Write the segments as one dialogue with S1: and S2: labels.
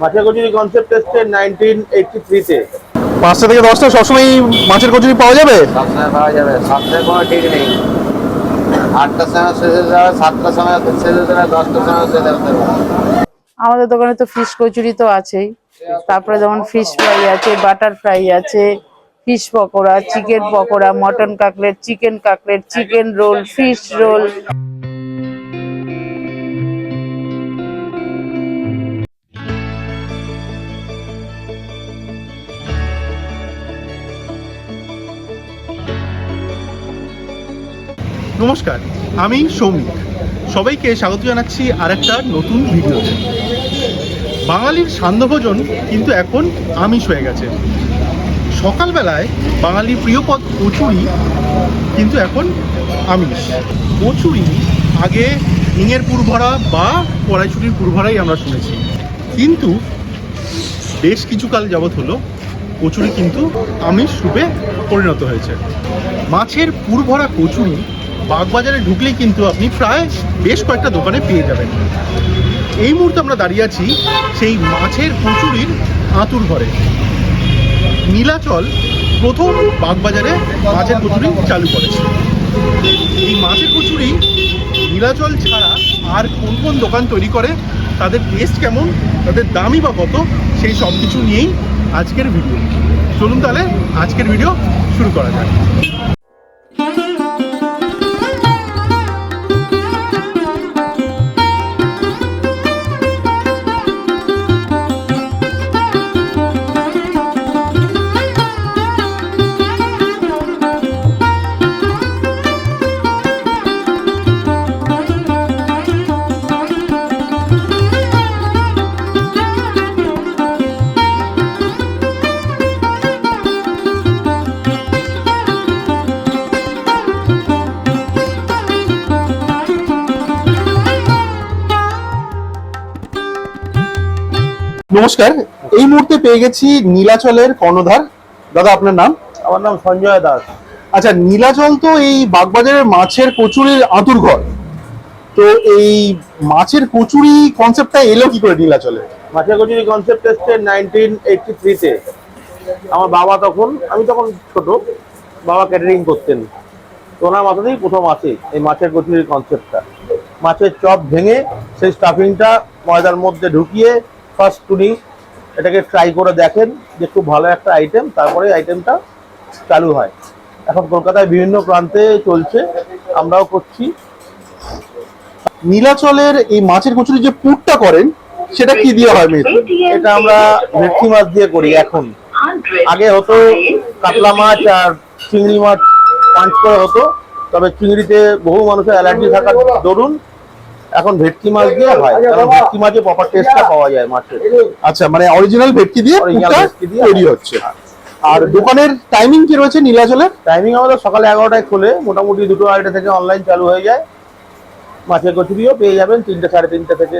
S1: মাছের কচুরি কনসেপ্ট এসছে nineteen eighty থ্রিতে
S2: পাঁচটা থেকে দশটা সবসময় মাছের কচুরি পাওয়া যাবে?
S3: সবসময় পাওয়া যাবে। সবসময় কোনো ঠিক নেই। আটটার সময় শেষ হতে যাবে সাতটার সময় শেষ হতে যাবে দশটার সময় শেষ হতে
S4: আমাদের দোকানে তো ফিশ কচুরি তো আছেই। তারপরে যেমন ফিশ ফ্রাই আছে বাটার ফ্রাই আছে fish pakora chicken pakora mutton cutlet chicken cutlet chicken roll fish roll
S2: নমস্কার, আমি সৌমিক। সবাইকে স্বাগত জানাচ্ছি আর একটা নতুন ভিডিওতে। বাঙালির সান্ধ্যভোজন কিন্তু এখন আমিষ হয়ে গেছে। সকালবেলায় বাঙালির প্রিয় পদ কচুরি, কিন্তু এখন আমিষ। কচুরি আগে হিঙের পুরভরা বা কড়াইছুরির পুরভরাই আমরা শুনেছি। কিন্তু বেশ কিছু কাল যাবৎ হলো, কচুরি কিন্তু আমিষ রূপে পরিণত হয়েছে। মাছের পুরভরা কচুরি বাগবাজারে ঢুকলেই কিন্তু আপনি প্রায় বেশ কয়েকটা দোকানে পেয়ে যাবেন। এই মুহূর্তে আমরা দাঁড়িয়ে আছি সেই মাছের কচুরির আঁতুর ঘরে। নীলাচল প্রথম বাগবাজারে মাছের কচুরি চালু করেছে। এই মাছের কচুরি নীলাচল ছাড়া আর কোন কোন দোকান তৈরি করে, তাদের টেস্ট কেমন, তাদের দামই বা কত, সেই সব কিছু নিয়েই আজকের ভিডিও। চলুন তাহলে আজকের ভিডিও শুরু করা যাক। নমস্কার এই মুহূর্তে পেয়ে গেছি নীলাচলের কর্ণধার। দাদা আপনার নাম?
S1: আমার নাম সঞ্জয় দাস।
S2: আচ্ছা নীলাচল তো এই বাগবাজারের মাছের কচুরির আঁতুর ঘর। তো এই মাছের কচুরি কনসেপ্টটা এলো কি করে নীলাচলে?
S1: মাছের কচুরি কনসেপ্ট এসছে নাইনটিন এইটটি থ্রিতে আমার বাবা তখন আমি তখন ছোট বাবা ক্যাটারিং করতেন। তো ওনার মাথাতেই প্রথম আসে এই মাছের কচুরির কনসেপ্টটা মাছের চপ ভেঙে সেই স্টাফিংটা ময়দার মধ্যে ঢুকিয়ে ফার্স্ট উনি এটাকে ট্রাই করে দেখেন যে খুব ভালো একটা আইটেম তারপরে আইটেমটা চালু হয়। এখন কলকাতায় বিভিন্ন প্রান্তে চলছে, আমরাও করছি।
S2: নীলাচলের এই মাছের কচুরি যে পুরটা করেন, সেটা কি দিয়ে হয় মেয়ে
S1: এটা আমরা ভেটকি মাছ দিয়ে করি এখন। আগে হতো কাতলা মাছ আর চিংড়ি মাছ পাঞ্চ করে হতো, তবে চিংড়িতে বহু মানুষের অ্যালার্জি থাকার দরুন এখন ভেটকি মাছ দিয়ে হয় কারণ ভেটকি মাছে প্রপার টেস্টটা পাওয়া যায় মাছের
S2: আচ্ছা মানে অরিজিনাল ভেটকি দিয়ে তৈরি হচ্ছে। আর দোকানের টাইমিং কি রয়েছে নীলাচলের?
S1: টাইমিং আমাদের সকালে এগারোটায় খোলে মোটামুটি দুটো আড়াইটা থেকে অনলাইন চালু হয়ে যায়। মাছের কচুরিও পেয়ে যাবেন তিনটে সাড়ে তিনটে থেকে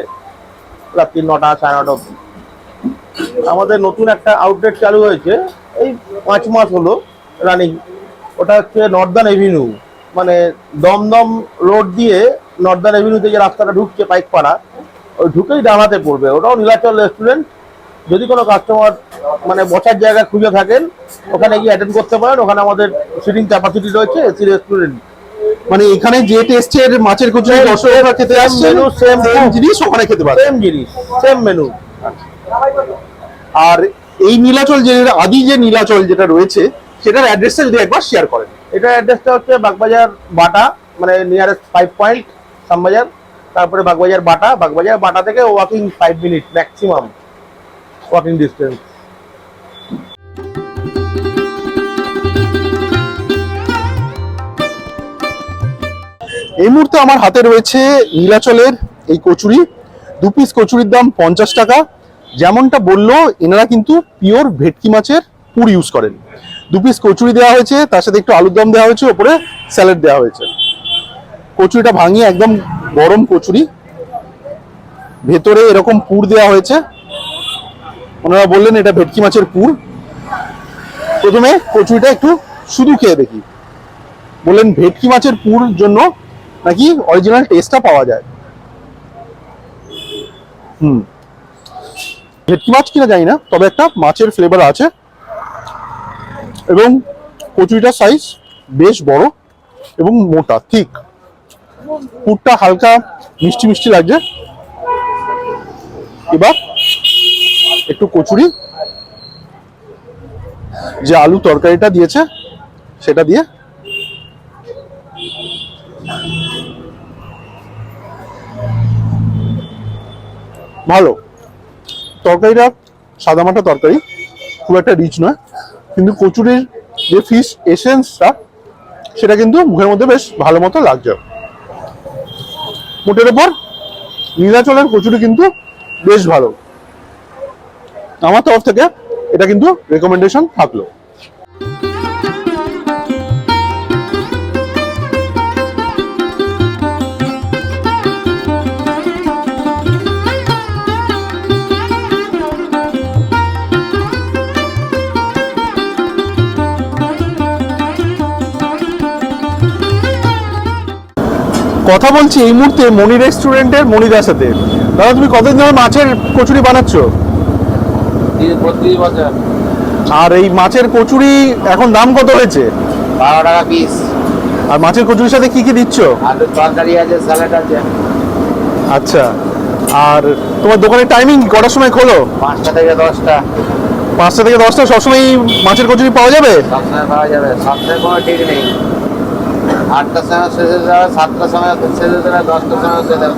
S1: রাত্রি নটা সাড়ে নটা অবধি। আমাদের নতুন একটা আউটলেট চালু হয়েছে এই পাঁচ মাস হলো রানিং ওটা হচ্ছে নর্দার্ন এভিনিউ মানে দমদম রোড দিয়ে নর্দার্ন এভিনিউতে যে রাস্তাটা ঢুকছে পাইকপাড়া ওই ঢুকেই ডানাতে পড়বে। ওটাও নীলাচল রেস্টুরেন্ট যদি কোনো কাস্টমার মানে বসার জায়গা খুঁজে থাকেন ওখানে গিয়ে অ্যাটেন্ড করতে পারেন। ওখানে আমাদের সিটিং ক্যাপাসিটি রয়েছে এসি রেস্টুরেন্ট
S2: মানে এখানে যে টেস্টের মাছের কচুরি দর্শকরা খেতে আসছে
S1: same
S2: সেম. জিনিস ওখানে খেতে পারে
S1: সেম জিনিস সেম মেনু
S2: আর এই নীলাচল যে আদি যে নীলাচল যেটা রয়েছে সেটার অ্যাড্রেসটা যদি একবার শেয়ার করেন।
S1: এটা অ্যাড্রেসটা হচ্ছে বাগবাজার বাটা মানে নিয়ারেস্ট ফাইভ পয়েন্ট শ্যামবাজার, তারপরে বাগবাজার বাটা বাগবাজার বাটা থেকে walking five minute maximum walking distance
S2: এই মুহূর্তে আমার হাতে রয়েছে নীলাচলের এই কচুরি, দু পিস কচুরির দাম পঞ্চাশ টাকা। যেমনটা বলল, এনারা কিন্তু পিওর ভেটকি মাছের পুর ইউজ করেন। দু পিস কচুরি দেওয়া হয়েছে, তার সাথে একটু আলুর দম দেওয়া হয়েছে, ওপরে স্যালাড দেওয়া হয়েছে। কচুরিটা ভাঙিয়ে একদম গরম কচুরি। ভেতরে এরকম পুর দেওয়া হয়েছে। ওনারা বললেন এটা ভেটকি মাছের পুর। প্রথমে কচুরিটা একটু শুধু খেয়ে দেখি। বললেন, ভেটকি মাছের পুর জন্য নাকি অরিজিনাল টেস্টটা পাওয়া যায়? হুম। ভেটকি মাছ কিনা জানি না, তবে একটা মাছের ফ্লেভার আছে। এবং কচুরিটার সাইজ বেশ বড় এবং মোটা, ঠিক। পুরটা হালকা মিষ্টি মিষ্টি লাগছে। এবার একটু কচুরি। যে আলু তরকারিটা দিয়েছে, সেটা দিয়ে ভালো। তরকারিটা সাদামাটা তরকারি, খুব একটা রিচ নয়। কিন্তু কচুরির যে ফিশ এসেন্সটা সেটা কিন্তু মুখের মধ্যে বেশ ভালো মতো লাগছে। মোটের ওপর নীলাচলের কচুরি কিন্তু বেশ ভালো। আমার তরফ থেকে এটা কিন্তু রেকমেন্ডেশন থাকল। কথা বলছি এই মুহূর্তে মণি রেস্টুরেন্টের মণিদার সাথে দাদা তুমি কতদিন ধরে মাছের কচুরি বানাচ্ছ? আর এই মাছের কচুরি এখন দাম কত হয়েছে?
S3: বারো টাকা পিস
S2: আর মাছের কচুরির সাথে কি কি দিচ্ছ?
S3: আলুর তরকারি আছে স্যালাড আছে।
S2: আচ্ছা। আর তোমার দোকানের টাইমিং কটার সময় খোলো?
S3: পাঁচটা থেকে দশটা।
S2: পাঁচটা থেকে দশটা সবসময় মাছের কচুরি পাওয়া যাবে?
S3: পাওয়া যাবে সবসময় কোনো ঠিক নেই। আটটার সময় শেষ হয়ে যাবে সাতটার সময় শেষ হয়ে যাবে দশটার সময় শেষ হয়ে যাবে।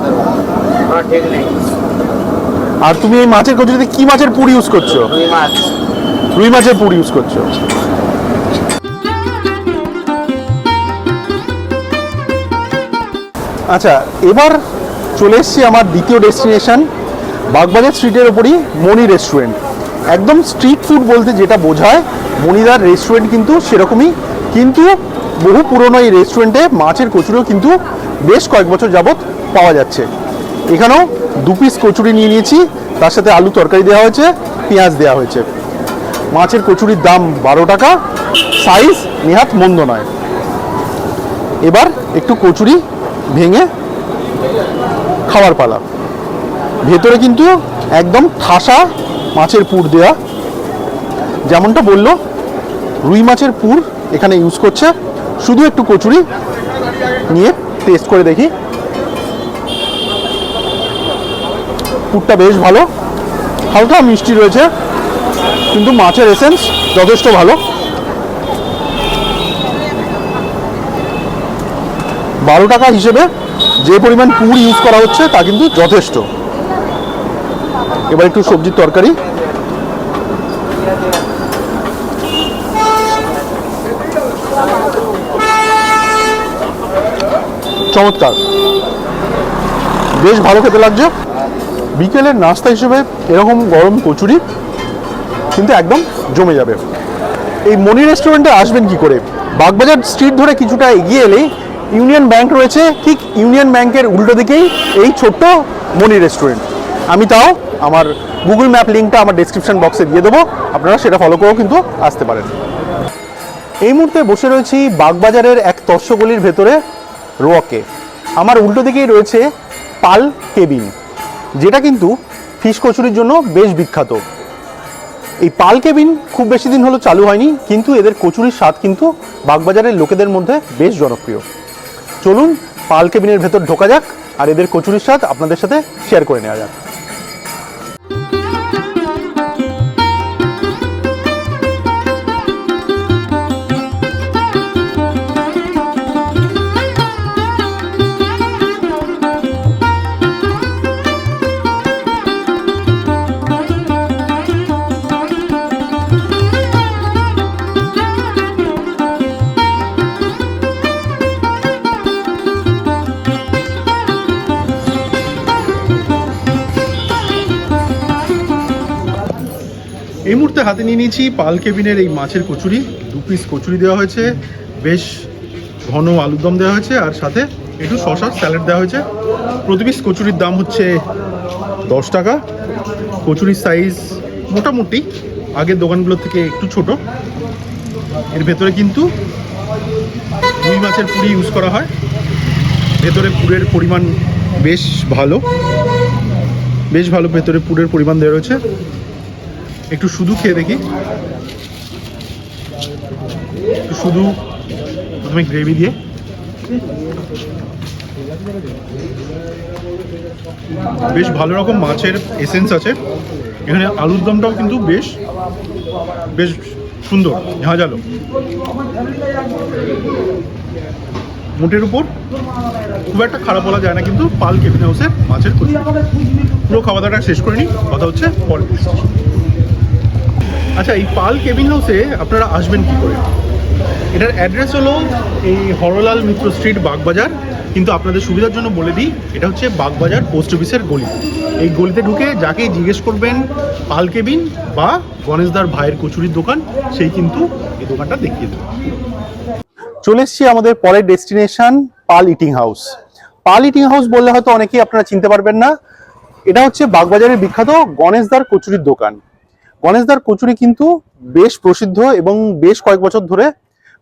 S3: কোনো ঠিক নেই।
S2: আর তুমি এই মাছের কচুরিতে কি মাছের পুর ইউজ করছ?
S3: রুই মাছ।
S2: রুই মাছের পুর ইউজ করছ? আচ্ছা এবার চলে এসেছি আমার দ্বিতীয় ডেস্টিনেশন বাগবাজার স্ট্রিটের ওপরই মণি রেস্টুরেন্ট একদম স্ট্রিট ফুড বলতে যেটা বোঝায় মণিদার রেস্টুরেন্ট কিন্তু সেরকমই কিন্তু বহু পুরনো এই রেস্টুরেন্টে মাছের কচুরিও কিন্তু বেশ কয়েক বছর যাবত পাওয়া যাচ্ছে। এখানেও দু পিস কচুরি নিয়ে নিয়েছি, তার সাথে আলু তরকারি দেওয়া হয়েছে, পেঁয়াজ দেওয়া হয়েছে। মাছের কচুরির দাম বারো টাকা সাইজ নেহাত মন্দ নয়। এবার একটু কচুরি ভেঙে খাওয়ার পালা। ভেতরে কিন্তু একদম ঠাসা মাছের পুর দেওয়া যেমনটা বলল, রুই মাছের পুর এখানে ইউজ করছে। শুধু একটু কচুরি নিয়ে টেস্ট করে দেখি। পুরটা বেশ ভালো। হালকা মিষ্টি রয়েছে, কিন্তু মাছের এসেন্স যথেষ্ট ভালো। বারো টাকা হিসেবে যে পরিমাণ পুর ইউজ করা হচ্ছে তা কিন্তু যথেষ্ট। এবার একটু সবজির তরকারি। চমৎকার। বেশ ভালো খেতে লাগছে। বিকেলের নাস্তা হিসেবে এরকম গরম কচুরি কিন্তু একদম জমে যাবে। এই মনি রেস্টুরেন্টে আসবেন কি করে? বাগবাজার স্ট্রিট ধরে কিছুটা এগিয়ে এলেই ইউনিয়ন ব্যাংক রয়েছে। ঠিক ইউনিয়ন ব্যাংকের উল্টো দিকেই এই ছোট্ট মনি রেস্টুরেন্ট। আমি তাও আমার গুগল ম্যাপ লিঙ্কটা আমার ডেসক্রিপশন বক্সে দিয়ে দেবো। আপনারা সেটা ফলো করেও কিন্তু আসতে পারেন। এই মুহূর্তে বসে রয়েছি বাগবাজারের এক তস্যগলির ভেতরে। রোয়াকে। আমার উল্টো দিকেই রয়েছে পাল কেবিন, যেটা কিন্তু ফিশ কচুরির জন্য বেশ বিখ্যাত। এই পাল কেবিন খুব বেশি দিন হলো চালু হয়নি, কিন্তু এদের কচুরির স্বাদ কিন্তু বাগবাজারের লোকেদের মধ্যে বেশ জনপ্রিয়। চলুন পাল কেবিনের ভেতর ঢোকা যাক, আর এদের কচুরির স্বাদ আপনাদের সাথে শেয়ার করে নেওয়া যাক। মুহূর্তে হাতে নিয়ে নিয়েছি। পাল কেবিনের এই মাছের কচুরি, দু পিস কচুরি দেওয়া হয়েছে। বেশ ঘন আলুর দম দেওয়া হয়েছে আর সাথে একটু শশা স্যালাড দেওয়া হয়েছে। প্রতি পিস কচুরির দাম হচ্ছে দশ টাকা। কচুরির সাইজ মোটামুটি আগের দোকানগুলোর থেকে একটু ছোট। এর ভেতরে কিন্তু রুই মাছের পুরি ইউজ করা হয়। ভেতরে পুরের পরিমাণ বেশ ভালো। বেশ ভালো ভেতরে পুরের পরিমাণ দেওয়া রয়েছে। একটু শুধু খেয়ে দেখি। শুধু প্রথমে গ্রেভি দিয়ে। বেশ ভালো রকম মাছের এসেন্স আছে। এখানে আলুর দমটাও কিন্তু বেশ বেশ সুন্দর ঝাঁঝালো মোটের উপর খুব একটা খারাপ বলা যায় না, কিন্তু পাল কেবিন হাউসের মাছের পুরো খাওয়া দাওয়াটা শেষ করে নিই, কথা হচ্ছে পরের। আচ্ছা এই পাল কেবিন হাউসে আপনারা আসবেন কি করে? এটার অ্যাড্রেস হলো এই হরলাল মিত্র স্ট্রিট, বাগবাজার। কিন্তু আপনাদের সুবিধার জন্য বলে দিই, এটা হচ্ছে বাগবাজার পোস্ট অফিসের গলি। এই গলিতে ঢুকে যাকেই জিজ্ঞেস করবেন, পাল কেবিন বা গণেশদার ভাইয়ের কচুরির দোকান, সেই কিন্তু এই দোকানটা দেখিয়ে দেবে। চলে এসেছি আমাদের পরের destination, Pal eating house. Pal eating house বললে হয়তো অনেকেই আপনারা চিনতে পারবেন না। এটা হচ্ছে বাগবাজারের বিখ্যাত গণেশদার কচুরির দোকান। গণেশদার কচুরি কিন্তু বেশ প্রসিদ্ধ এবং বেশ কয়েক বছর ধরে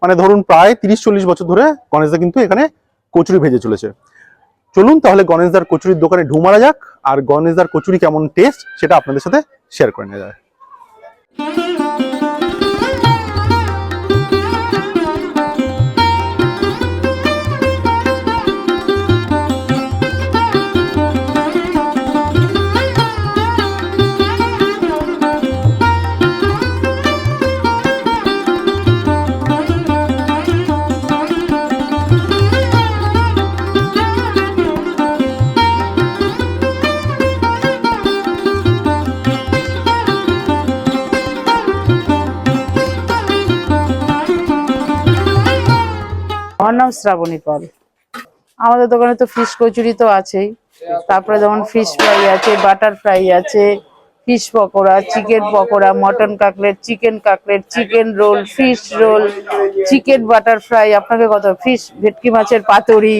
S2: মানে ধরুন প্রায় তিরিশ চল্লিশ বছর ধরে গণেশদা কিন্তু এখানে কচুরি ভেজে চলেছে। চলুন তাহলে গণেশদার কচুরির দোকানে ঢু মারা যাক আর গণেশদার কচুরি কেমন টেস্ট সেটা আপনাদের সাথে শেয়ার করে নেওয়া যায়।
S4: নাম শ্রাবণী পাল। আমাদের দোকানে তো ফিশ কচুরি তো আছেই। তারপরে যেমন ফিশ ফ্রাই আছে বাটার ফ্রাই আছে fish pakora chicken pakora mutton cutlet chicken cutlet chicken roll fish roll chicken butter fry আপনাকে কত? ফিশ ভেটকি মাছের পাতুরি।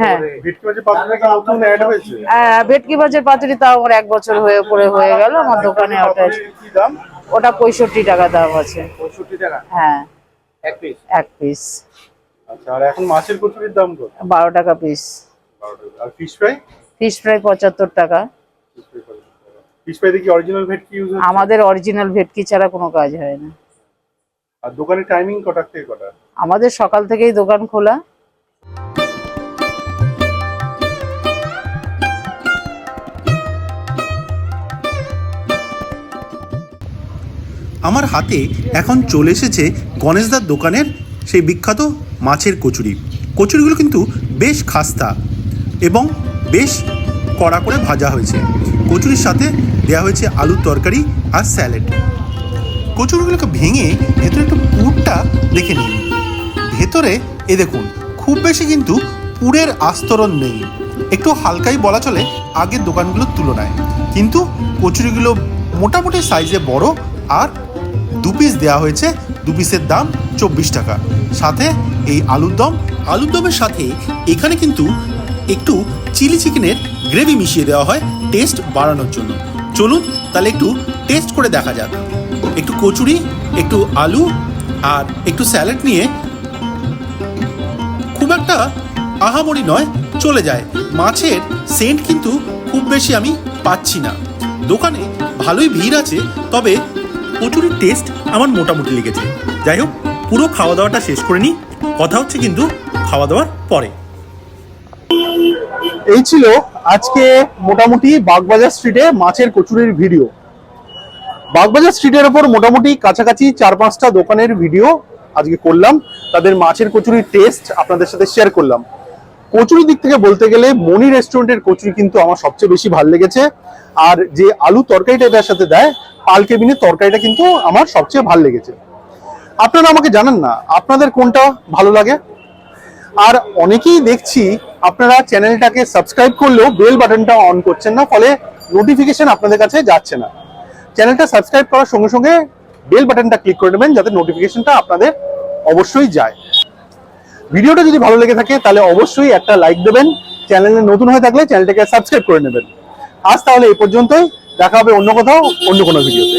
S4: হ্যাঁ। আহ, ভেটকি মাছের পাতুরি তাও আমার এক বছর হয়ে পরে হয়ে গেল আমার দোকানে ওটা ওটা পঁয়ষট্টি টাকা দাম আছে। হ্যাঁ।
S3: এক পিস
S4: এক পিস
S2: আচ্ছা আর এখন মাছের কচুরির দাম কত?
S4: বারো টাকা পিস
S2: আর ফিশ ফ্রাই
S4: ফিশ ফ্রাই পঁচাত্তর টাকা।
S2: ফিশ ফ্রাইতে কি অরিজিনাল ভেটকি ইউজ হচ্ছে?
S4: আমাদের অরিজিনাল ভেটকি ছাড়া কোনো কাজ হয় না।
S2: আর দোকানের টাইমিং কটা থেকে কটা?
S4: আমাদের সকাল থেকেই দোকান খোলা।
S2: আমার হাতে এখন চলে এসেছে গণেশদার দোকানের সেই বিখ্যাত মাছের কচুরি। কচুরিগুলো কিন্তু বেশ খাস্তা এবং বেশ কড়া করে ভাজা হয়েছে। কচুরির সাথে দেওয়া হয়েছে আলুর তরকারি আর স্যালাড। কচুরিগুলোকে ভেঙে ভেতরে একটু পুরটা দেখে নিন। ভেতরে, এ দেখুন, খুব বেশি কিন্তু পুরের আস্তরণ নেই। একটু হালকাই বলা চলে আগের দোকানগুলোর তুলনায়। কিন্তু কচুরিগুলো মোটামুটি সাইজে বড় আর দু পিস দেওয়া হয়েছে, দু পিসের দাম চব্বিশ টাকা। সাথে এই আলুর দম। আলুর দমের সাথে এখানে কিন্তু একটু চিলি চিকেনের গ্রেভি মিশিয়ে দেওয়া হয় টেস্ট বাড়ানোর জন্য। চলুন তাহলে একটু টেস্ট করে দেখা যাক। একটু কচুরি, একটু আলু আর একটু স্যালাড নিয়ে খুব একটা আহামরি নয়, চলে যায়। মাছের সেন্ট কিন্তু খুব বেশি আমি পাচ্ছি না। দোকানে ভালোই ভিড় আছে, তবে কচুরির টেস্ট আমার মোটামুটি লেগেছে। যাই হোক পুরো খাওয়া দাওয়াটা শেষ করে নিই। কথা হচ্ছে কিন্তু খাওয়া দাওয়ার পরে। এই ছিল আজকে মোটামুটি বাগবাজার স্ট্রিটে মাছের কচুরির ভিডিও। বাগবাজার স্ট্রিটের ওপর মোটামুটি কাছাকাছি চার পাঁচটা দোকানের ভিডিও আজকে করলাম। তাদের মাছের কচুরির টেস্ট আপনাদের সাথে শেয়ার করলাম। কচুরি দিক থেকে বলতে গেলে মনি রেস্টুরেন্টের কচুরি কিন্তু আমার সবচেয়ে বেশি ভালো লেগেছে। আর যে আলু তরকারিটা এটার সাথে দেয় পাল কেবিনের তরকারিটা কিন্তু আমার সবচেয়ে ভালো লেগেছে। আপনারা আমাকে জানান না, আপনাদের কোনটা ভালো লাগে? আর অনেকেই দেখছি আপনারা চ্যানেলটাকে সাবস্ক্রাইব করলেও বেল বাটনটা অন করছেন না, ফলে নোটিফিকেশন আপনাদের কাছে যাচ্ছে না। চ্যানেলটা সাবস্ক্রাইব করার সঙ্গে সঙ্গে বেল বাটনটা ক্লিক করে নেবেন, যাতে নোটিফিকেশনটা আপনাদের অবশ্যই যায়। ভিডিওটা যদি ভালো লেগে থাকে, তাহলে অবশ্যই একটা লাইক দেবেন, চ্যানেলে নতুন হয়ে থাকলে চ্যানেলটাকে সাবস্ক্রাইব করে নেবেন। আজ তাহলে এই পর্যন্তই, দেখা হবে অন্য কোথাও, অন্য কোনো ভিডিওতে।